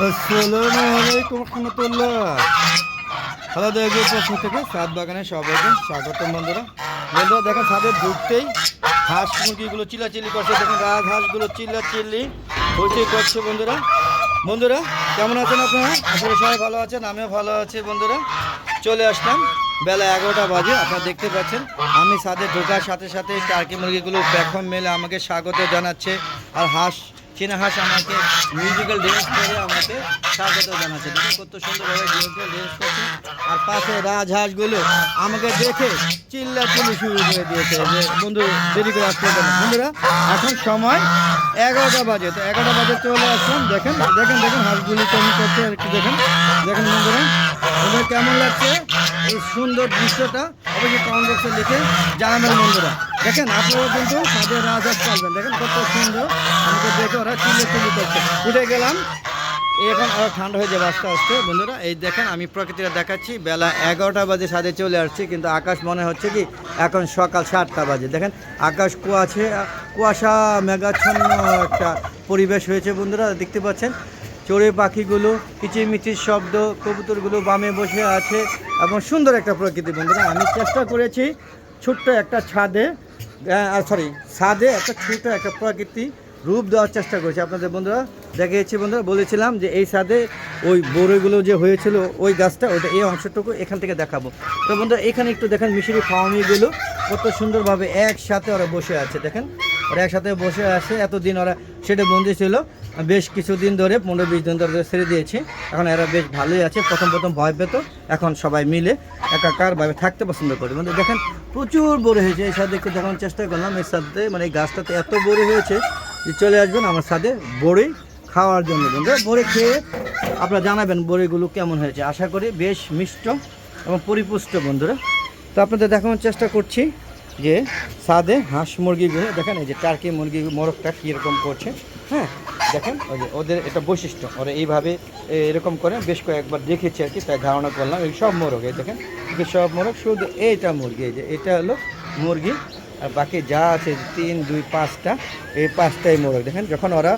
আসসালামু আলাইকুম সাত বাগানে সবাইকে স্বাগতম বন্ধুরা। বন্ধুরা, দেখেন ছাদের ঢুকতেই হাঁস মুরগিগুলো চিল্লাচিল্লি করছে। চিল্লাচিল্লি করছে বন্ধুরা। বন্ধুরা, কেমন আছেন আপনারা? আসলে সবাই ভালো আছেন, আমিও ভালো আছি বন্ধুরা। চলে আসলাম, বেলা এগারোটা বাজে, আপনারা দেখতে পাচ্ছেন, আমি ছাদে ঢোকার সাথে সাথে টার্কি মুরগিগুলো প্ল্যাটফর্ম মেলে আমাকে স্বাগত জানাচ্ছে। আর হাঁস চীনা হাঁস আমাকে মিউজিক্যাল ড্যান্স করে আমাকে স্বাগত জানাচ্ছে। দেখুন কত সুন্দরভাবে মিউজিক্যাল ড্যান্স করছে। আর পাশে রাজহাঁসগুলো আমাকে দেখে চিল্লা চিল্লি শুরু করে দিয়েছে যে, বন্ধু, দেরি করে আসতে বন্ধুরা, এখন সময় এগারোটা বাজে। তো এগারোটা বাজে চলে আসলাম। দেখেন দেখেন দেখেন, হাঁসগুলি কেমন করছে আর একটু দেখেন। দেখেন বন্ধুরা বন্ধুরা কেমন লাগছে? এই সুন্দর দৃশ্যটা অবশ্যই কমেন্ট বক্সে লিখে জানাবেন বন্ধুরা। দেখেন, আপনারা কিন্তু তাদের রাজহাঁস পালবেন। দেখেন কত সুন্দর। দেখে ওরা চিল্লে চিল্লি করছে উঠে গেলাম। এখন আরও ঠান্ডা হয়ে যাবে আস্তে আস্তে, বন্ধুরা। এই দেখেন, আমি প্রকৃতিটা দেখাচ্ছি। বেলা এগারোটা বাজে সাথে চলে আসছি, কিন্তু আকাশ মনে হচ্ছে কি, এখন সকাল সাতটা বাজে। দেখেন, আকাশ কুয়াছে, কুয়াশা, মেঘাচ্ছন্ন একটা পরিবেশ হয়েছে, বন্ধুরা, দেখতে পাচ্ছেন? চড়ে পাখিগুলো, কিচিরমিচির শব্দ, কবুতরগুলো বামে বসে আছে, এবং সুন্দর একটা প্রকৃতি, বন্ধুরা। আমি চেষ্টা করেছি ছোট্ট একটা ছাদে সরি ছাদে একটা ছোট একটা প্রকৃতি রূপ দেওয়ার চেষ্টা করেছি। আপনাদের বন্ধুরা দেখিয়েছি বন্ধুরা, বলেছিলাম যে এই ছাদে ওই বড়ইগুলো যে হয়েছিল, ওই গাছটা ওইটা এই অংশটুকু এখান থেকে দেখাবো। তো বন্ধুরা, এখানে একটু দেখেন মিশরি ফার্মিগুলো কত সুন্দরভাবে একসাথে ওরা বসে আছে, দেখেন। ওরা একসাথে বসে আছে, এতদিন ওরা সেটা বন্দি ছিল। বেশ কিছুদিন ধরে, পনেরো বিশ দিন ধরে ছেড়ে দিয়েছি। এখন এরা বেশ ভালোই আছে, প্রথম প্রথম ভয় পেত, এখন সবাই মিলে একাকারভাবে থাকতে পছন্দ করে। মানে দেখেন প্রচুর বড় হয়েছে। এই সাথে একটু দেখানোর চেষ্টা করলাম এর সাথে মানে এই গাছটাতে এত বড় হয়েছে যে চলে আসবেন আমার সাথে বড়ি খাওয়ার জন্য বন্ধুরা। বড়ি খেয়ে আপনারা জানাবেন বড়িগুলো কেমন হয়েছে। আশা করি বেশ মিষ্ট এবং পরিপুষ্ট বন্ধুরা। তো আপনাদের দেখানোর চেষ্টা করছি যে সাদে হাঁস মুরগিগুলো, দেখেন এই যে টার্কি মুরগি মোরগটা কীরকম করছে। হ্যাঁ দেখেন ওই যে ওদের এটা বৈশিষ্ট্য। ওরা এইভাবে এরকম করে বেশ কয়েকবার দেখেছি আর কি, তাই ধারণা করলাম। এই সব মোরগ, এই দেখেন সব মোরগ, শুধু এইটা মুরগি, এই যে এটা হলো মুরগি আর বাকি যা আছে, তিন, দুই, পাঁচটা, এই পাঁচটাই মোরগ দেখেন, যখন ওরা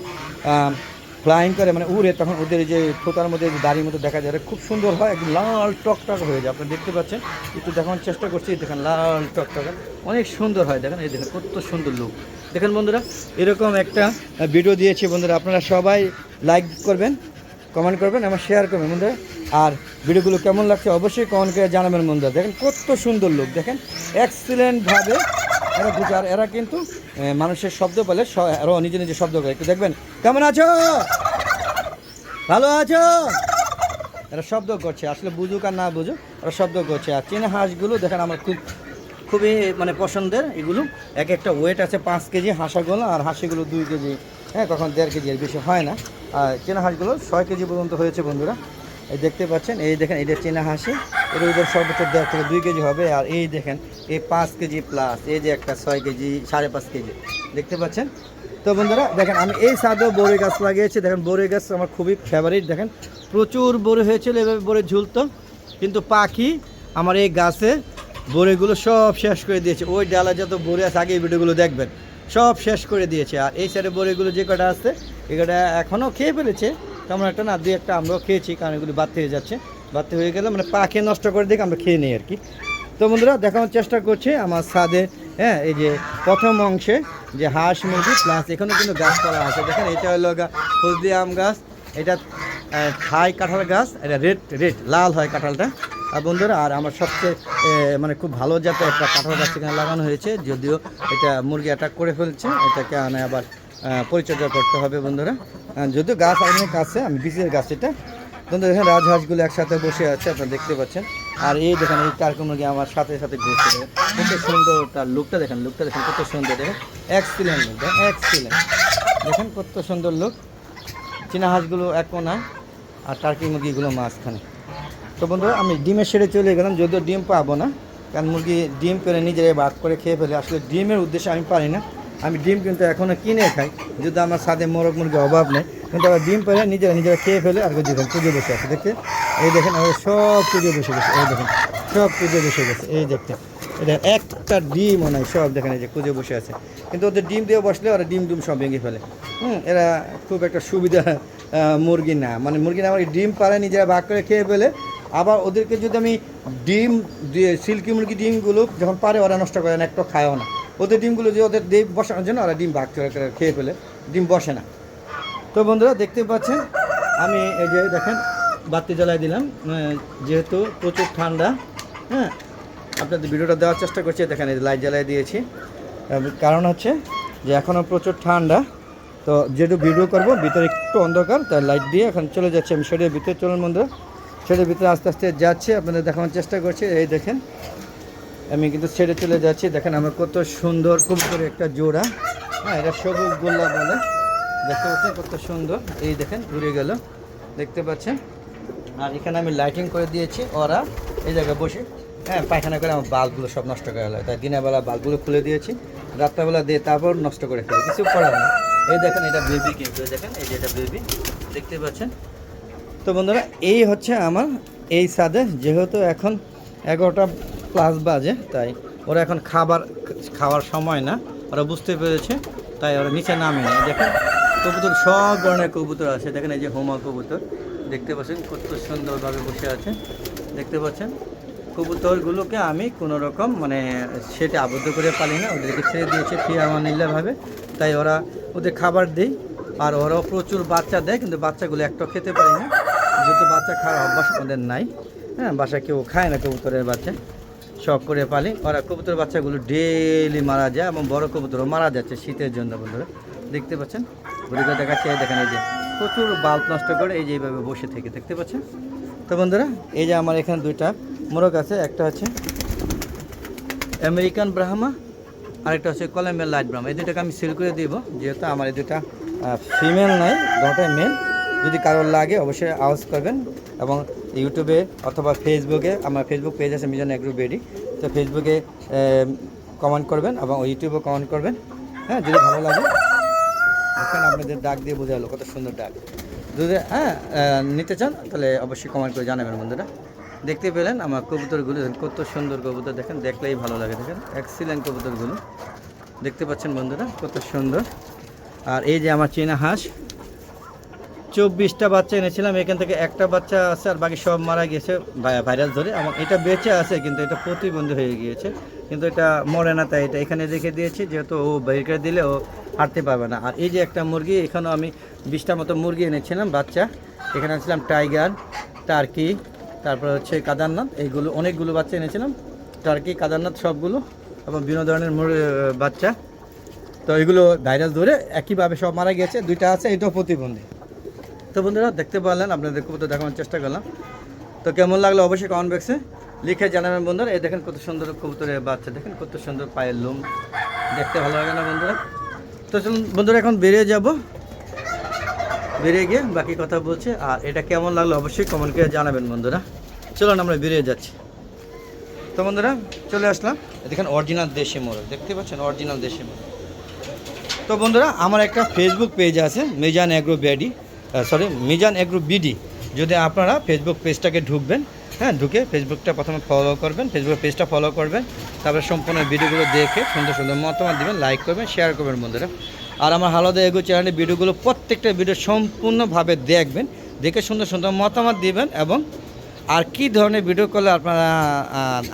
ফ্লাইং করে মানে উড়ে, তখন ওদের যে থোতার মধ্যে, যে দাড়ির মতো দেখা যায় খুব সুন্দর হয়, একদম লাল টকটক হয়ে যায়। আপনি দেখতে পাচ্ছেন, একটু দেখানোর চেষ্টা করছি, দেখেন লাল টকটক। অনেক সুন্দর হয়, দেখেন, এই দেখেন, কত সুন্দর লুক দেখেন বন্ধুরা, এরকম একটা ভিডিও দিয়েছি বন্ধুরা, আপনারা সবাই লাইক করবেন কমেন্ট করবেন, আমার শেয়ার করবেন বন্ধুরা। আর ভিডিওগুলো কেমন লাগছে অবশ্যই কমেন্ট করে জানাবেন বন্ধুরা। দেখেন, কত সুন্দর লোক দেখেন এক্সিলেন্টভাবে এরা ঢুকে আর এরা কিন্তু মানুষের শব্দ বলে আরও নিজে নিজে শব্দ করে। একটু দেখবেন, কেমন আছো? ভালো আছো? এরা শব্দ করছে, আসলে বুঝুক আর না বুঝুক, এরা শব্দ করছে। আর চীনা হাঁসগুলো, দেখেন আমার খুব, খুবই মানে পছন্দের, এগুলো। এক একটা ওয়েট আছে পাঁচ কেজি হাঁসাগুলো, আর হাঁসিগুলো দুই কেজি হ্যাঁ কখন দেড় কেজি এর বেশি হয় না। আর চীনা হাঁসগুলো ছয় কেজি পর্যন্ত হয়েছে বন্ধুরা। এই দেখতে পাচ্ছেন, এই দেখেন, এটা চীনা হাঁসি। এর ওদের সর্বোচ্চ দেড় থেকে দুই কেজি হবে, আর এই দেখেন, এই পাঁচ কেজি প্লাস এই যে একটা ছয় কেজি, সাড়ে পাঁচ কেজি। দেখতে পাচ্ছেন? তো বন্ধুরা, দেখেন, আমি এই সাদেও বড়ই গাছ লাগিয়েছি। দেখেন বড়ই গাছ আমার খুবই ফেভারিট দেখেন, প্রচুর বড়ি হয়েছিল, এভাবে বড়ি ঝুলতো। কিন্তু পাখি আমার এই গাছে বড়িগুলো সব শেষ করে দিয়েছে। ওই ডালা যত বড়ি আছে, আগে এই ভিডিওগুলো দেখবেন। সব শেষ করে দিয়েছে। আর এই সাইডে বড়িগুলো যে কটা আছে এই কটা এখনও খেয়ে ফেলেছে। তেমন একটা না, দুই একটা আমরাও খেয়েছি, কারণ এগুলো বাড়তে হয়ে যাচ্ছে। বাড়তে হয়ে গেলে মানে পাখি নষ্ট করে দেখে আমরা খেয়ে নিই আর কি। তো বন্ধুরা, দেখানোর চেষ্টা করছি আমার ছাদে হ্যাঁ এই যে প্রথম অংশে যে হাঁস মুরগি প্লাস এখানে কিন্তু গাছপালা আছে। দেখেন, এটা হলো হলদি আম গাছ, এটা থাই কাঁঠাল গাছ, এটা রেড রেড, লাল হয় কাঁঠালটা। আর বন্ধুরা, আর আমার সবচেয়ে মানে খুব ভালো জাতের একটা কাঁঠাল গাছ এখানে লাগানো হয়েছে, যদিও এটা মুরগি অ্যাটাক করে ফেলছে, এটাকে আনে আবার পরিচর্যা করতে হবে বন্ধুরা। যদিও গাছ অনেক আছে, আমি বিশের গাছ এটা। বন্ধু দেখেন রাজহাঁসগুলো একসাথে বসে আছে, আপনারা দেখতে পাচ্ছেন। আর এই দেখেন, এই টার্কি মুরগি আমার সাথে সাথে ঘুরতে দেখেন, কত সুন্দর তার লুকটা দেখেন লুকটা দেখেন, কত সুন্দর। দেখেন এক্সিলেন্ট লুক, দেখেন এক্সিলেন্ট দেখেন, কত সুন্দর লুক। চীনা হাঁসগুলো এক কোনা, আর টার্কি মুরগিগুলো মাঝখানে। তো বন্ধুরা, আমি ডিমের সেরে চলে গেলাম, যদিও ডিম পাবো না, কারণ মুরগি ডিম করে নিজেরাই ভাগ করে খেয়ে ফেলে। আসলে ডিমের উদ্দেশ্যে আমি পারি না। আমি ডিম কিন্তু এখনও কিনে খাই। যদি আমার সাথে মোরগ মুরগির অভাব নেই, কিন্তু আবার ডিম পেলে নিজেরা নিজেরা খেয়ে ফেলে আর দেখেন পুজো বসে আছে, দেখতে? এই দেখেন ওরা সব পুজো বসে গেছে, এই দেখেন, সব পুজো বসে গেছে, এই দেখতে। এটা একটা ডিমও নাই, সব দেখেন এই যে কুজে বসে আছে। কিন্তু ওদের ডিম দিয়ে বসলে ওরা ডিম ডিম সব ভেঙে ফেলে। হুম, এরা খুব একটা সুবিধা মুরগি না। মানে মুরগি না আমার ডিম পারে নিজেরা ভাগ করে খেয়ে ফেলে। আবার ওদেরকে যদি আমি ডিম দিয়ে, সিল্কি মুরগি ডিমগুলো যখন পারে, ওরা নষ্ট করে না, একটু খায়ও না। ওদের ডিমগুলো যে ওদের ডিম বসানোর জন্য ওরা ডিম ভাগ করে খেয়ে ফেলে। ডিম বসে না। তো বন্ধুরা, দেখতে পাচ্ছেন? আমি এই যে দেখেন, বাতি জ্বালাই দিলাম। যেহেতু প্রচুর ঠান্ডা হ্যাঁ? আপনাদের ভিডিওটা দেওয়ার চেষ্টা করছি। দেখেন, এই লাইট জ্বালাই দিয়েছি। কারণ হচ্ছে যে এখনও প্রচুর ঠান্ডা। তো যেহেতু ভিডিও করব, ভিতরে একটু অন্ধকার, তাই লাইট দিয়ে এখন চলে যাচ্ছে আমি। শেডের ভিতরে চলুন বন্ধুরা। শেডের ভিতরে আস্তে আস্তে যাচ্ছে, আপনাদের দেখানোর চেষ্টা করছি। এই দেখেন আমি কিন্তু ছেড়ে চলে যাচ্ছি। দেখেন আমার কত সুন্দর, খুব করে একটা জোড়া। হ্যাঁ এটা সবুজ গোল্লা বলে। দেখতে পাচ্ছেন কত সুন্দর। এই দেখেন ঘুরে গেল। দেখতে পাচ্ছেন? আর এখানে আমি লাইটিং করে দিয়েছি ওরা। এই জায়গায় বসে। হ্যাঁ পায়খানা করে আমার বাল্বগুলো সব নষ্ট করে ফেলে তাই দিনের বেলা বাল্বগুলো খুলে দিয়েছি। রাত্রেবেলা দিয়ে তারপর নষ্ট করে ফেলে। কিছু করার না এই দেখেন, এটা বেবি কিন্তু দেখেন, এই যে এটা বেবি দেখতে পাচ্ছেন? তো বন্ধুরা, এই হচ্ছে আমার, এই সাদে যেহেতু এখন এগারোটা প্লাস বাজে, তাই ওরা এখন খাবার, খাওয়ার সময় না, ওরা বুঝতে পেরেছে, তাই ওরা নিচে নামে। নেই দেখেন, কবুতর, সব ধরনের কবুতর আছে। দেখেন এই যে হোমা কবুতর, দেখতে পাচ্ছেন কত সুন্দরভাবে বসে আছে। দেখতে পাচ্ছেন, কবুতরগুলোকে আমি কোনো রকম মানে সেটা আবদ্ধ করে পালি না, ওদেরকে ছেড়ে দিয়েছে ফি আমানিল্লাভাবে তাই ওরা ওদের খাবার দেই, আর ওরাও প্রচুর বাচ্চা দেয়, কিন্তু বাচ্চাগুলো একটাও খেতে পারি না। যেহেতু বাচ্চা খাওয়ার অভ্যাস আমাদের নাই হ্যাঁ বাসা কেউ খায় না কবুতরের বাচ্চা। শখ করে পালি। ওরা কবুতর বাচ্চাগুলো ডেলি মারা যায় এবং বড় কবুতরও মারা যাচ্ছে শীতের জন্য, বন্ধুরা। দেখতে পাচ্ছেন? ঘুরে দেখাচ্ছে দেখেন এই যে প্রচুর বাল্ব নষ্ট করে এই যে এইভাবে বসে থেকে, দেখতে পাচ্ছেন? তো বন্ধুরা, এই যে আমার এখানে দুইটা মোরগ আছে, একটা হচ্ছে আমেরিকান ব্রাহ্মা, আরেকটা হচ্ছে কলম্বিয়ান লাইট ব্রাহ্মা। এই দুটাকে আমি সেল করে দিব, যেহেতু আমার এই দুটা ফিমেল নাই দুটাই মেল যদি কারোর লাগে, অবশ্যই আওয়াজ করবেন এবং ইউটিউবে অথবা ফেসবুকে, আমার ফেসবুক পেজ আছে মিজান এগ্রো বেডি, তো ফেসবুকে কমেন্ট করবেন এবং ইউটিউবে কমেন্ট করবেন। হ্যাঁ যদি ভালো লাগে, দেখেন আপনাদের ডাক দিয়ে বোঝা গেলো কত সুন্দর ডাক। যদি হ্যাঁ নিতে চান, তাহলে অবশ্যই কমেন্ট করে জানাবেন বন্ধুরা। দেখতে পেলেন আমার কবুতরগুলো কত সুন্দর কবুতর, দেখেন, দেখলেই ভালো লাগে, দেখেন এক্সিলেন্ট কবুতরগুলো। দেখতে পাচ্ছেন বন্ধুরা, কত সুন্দর। আর এই যে আমার চীনা হাঁস চব্বিশটা বাচ্চা এনেছিলাম, এখান থেকে একটা বাচ্চা আছে আর বাকি সব মারা গিয়েছে ভাই- ভাইরাস ধরে। আমার এটা বেঁচে আছে, কিন্তু এটা প্রতিবন্ধী হয়ে গিয়েছে। কিন্তু এটা মরে না, তাই এটা এখানে রেখে দিয়েছি, যেহেতু ও বের করে দিলে ও হাঁটতে পারবে না। আর এই যে একটা মুরগি, এখানেও আমি বিশটা মতো মুরগি এনেছিলাম, বাচ্চা। এখানে আনছিলাম টাইগার, টার্কি, তারপর হচ্ছে কাদারনাথ। এইগুলো অনেকগুলো বাচ্চা এনেছিলাম, টার্কি, কাদারনাথ সবগুলো, এবং বিভিন্ন ধরনের বাচ্চা। তো এগুলো ভাইরাস ধরে একইভাবে সব মারা গেছে দুইটা আছে, এটাও প্রতিবন্ধী। তো বন্ধুরা, দেখতে পারলেন, আপনাদের কবুতর দেখানোর চেষ্টা করলাম। তো কেমন লাগল অবশ্যই কমেন্ট বক্সে লিখে জানাবেন বন্ধুরা। এই দেখেন কত সুন্দর কবুতরের বাচ্চা, দেখেন কত সুন্দর পায়ের লোম। দেখতে ভালো লাগে না বন্ধুরা? তো চলুন বন্ধুরা, এখন বেরিয়ে যাব। বেরিয়ে গিয়ে বাকি কথা বলছে। আর এটা কেমন লাগল অবশ্যই কমেন্ট করে জানাবেন বন্ধুরা। চলুন, আমরা বেরিয়ে যাচ্ছি। তো বন্ধুরা, চলে আসলাম। দেখেন অরিজিনাল দেশি মোরগ, দেখতে পাচ্ছেন? অরিজিনাল দেশি মোরগ। তো বন্ধুরা, আমার একটা ফেসবুক পেজ আছে Mezan agro BD sorry Mizan agro BD. যদি আপনারা ফেসবুক পেজটাকে ঢুকবেন হ্যাঁ ঢুকে ফেসবুকটা প্রথমে ফলো করবেন ফেসবুক পেজটা ফলো করবেন, তারপরে সম্পূর্ণ ভিডিওগুলো দেখে সুন্দর সুন্দর মতামত দেবেন লাইক করবেন শেয়ার করবেন বন্ধুরা। আর আমার হালদা এগো চ্যানেলের ভিডিওগুলো প্রত্যেকটা ভিডিও সম্পূর্ণভাবে দেখবেন, দেখে সুন্দর সুন্দর মতামত দিবেন এবং আর কি ধরনের ভিডিও করলে আপনারা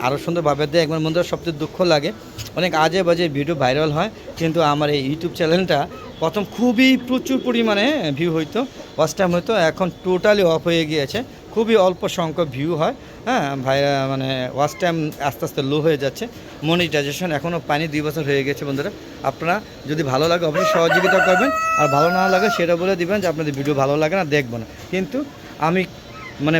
আরও সুন্দরভাবে দেয় একবার বন্ধুরা সবচেয়ে দুঃখ লাগে। অনেক আজে বাজে ভিডিও ভাইরাল হয়, কিন্তু আমার এই ইউটিউব চ্যানেলটা প্রথম খুবই প্রচুর পরিমাণে ভিউ হইতো ওয়াচ টাইম হইতো, এখন টোটালি অফ হয়ে গিয়েছে। খুবই অল্প সংখ্যক ভিউ হয় হ্যাঁ ভাই মানে ওয়াচ টাইম আস্তে আস্তে লো হয়ে যাচ্ছে। মনিটাইজেশন এখনও পানি দুই বছর হয়ে গেছে, বন্ধুরা। আপনারা যদি ভালো লাগে, অবশ্যই সহযোগিতা করবেন। আর ভালো না লাগে, সেটা বলে দিবেন যে আপনাদের ভিডিও ভালো লাগে না, দেখব না। কিন্তু আমি মানে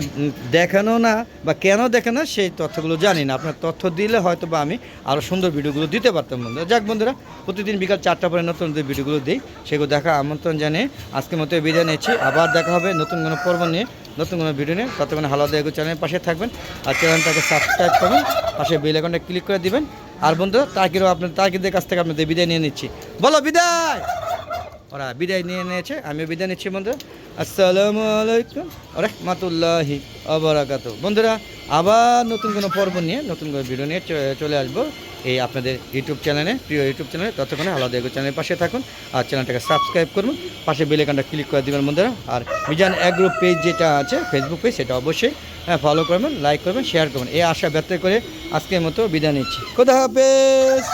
দেখানো না বা কেন দেখে না, সেই তথ্যগুলো জানি না। আপনার তথ্য দিলে হয়তো বা আমি আরও সুন্দর ভিডিওগুলো দিতে পারতাম বন্ধুরা। যাক বন্ধুরা, প্রতিদিন বিকাল চারটা পরে নতুন নতুন ভিডিওগুলো দিই, সেগুলো দেখা আমন্ত্রণ জানিয়ে আজকের মতো বিদায় নিচ্ছি। আবার দেখা হবে নতুন কোনো পর্ব নিয়ে, নতুন কোনো ভিডিও নিয়ে। ততক্ষণ হালাদা এগো চ্যানেলের পাশে থাকবেন আর চ্যানেলটাকে সাবস্ক্রাইব করবেন, পাশে বেল আইকনটা ক্লিক করে দিবেন। আর বন্ধুরা তাকিরও আপনার তাকিদের কাছ থেকে আপনাদের বিদায় নিয়ে নিচ্ছি। বলো, বিদায়! ওরা বিদায় নিয়ে নিয়েছে, আমিও বিদায় নিচ্ছি বন্ধু আসসালামু আলাইকুম রহমতুল্লাহি আবরাকাত বন্ধুরা, আবার নতুন কোনো পর্ব নিয়ে, নতুন কোনো ভিডিও নিয়ে চলে আসব এই আপনাদের ইউটিউব চ্যানেলে প্রিয় ইউটিউব চ্যানেলে ততক্ষণে আলাদা এগো চ্যানেলের পাশে থাকুন আর চ্যানেলটাকে সাবস্ক্রাইব করুন। পাশে বেলেকানটা ক্লিক করে দেবেন বন্ধুরা। আর মিজান অ্যাগ্রো পেজ যেটা আছে ফেসবুক পেজ সেটা অবশ্যই ফলো করবেন লাইক করবেন শেয়ার করবেন। এই আশা ব্যক্ত করে আজকের মতো বিদায় নিচ্ছি। খোদা হাফেজ!